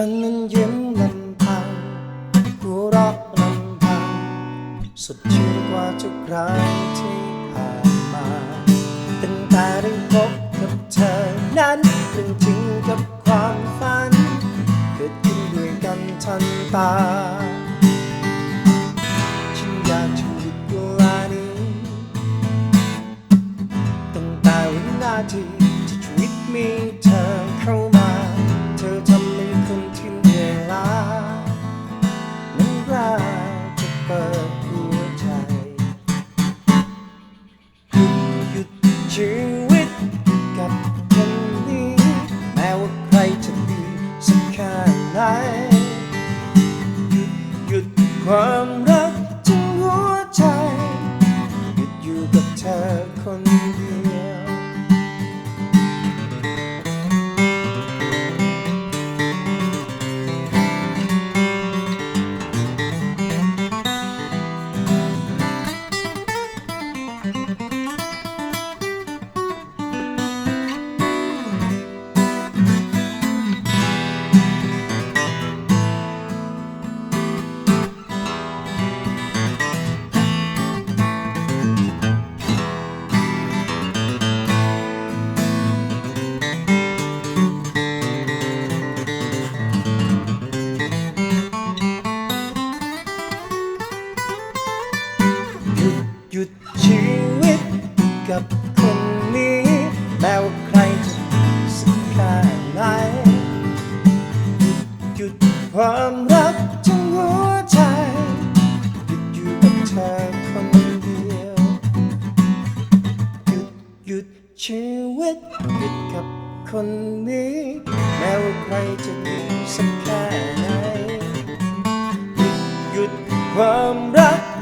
ฉันนั้นยิ้มลำพังหัวเราะลำพังสดชื่นกว่าทุกครั้งที่ผ่านมาตั้งแต่ได้พบกับเธอนั้นเรื่องจริงกับความฝัน เกิดขึ้นด้วยกันทันตา ฉันอยากจะหยุดเวลานี้ตั้งแต่วินาทีที่ชีวิตมี ยุ ยุดหยุดชีวิตกับคนนี้แม้ว่าใครจะสักแค่ไหนหยุดหยุดความรักทั้งหัวใจหยุดอยู่กับเธอคนเดียวหยุดหยุดชีวิตหยุดกับคนนี้แม้ว่าใครจะดีสักแค่ไหนหยุดหยุดความรัก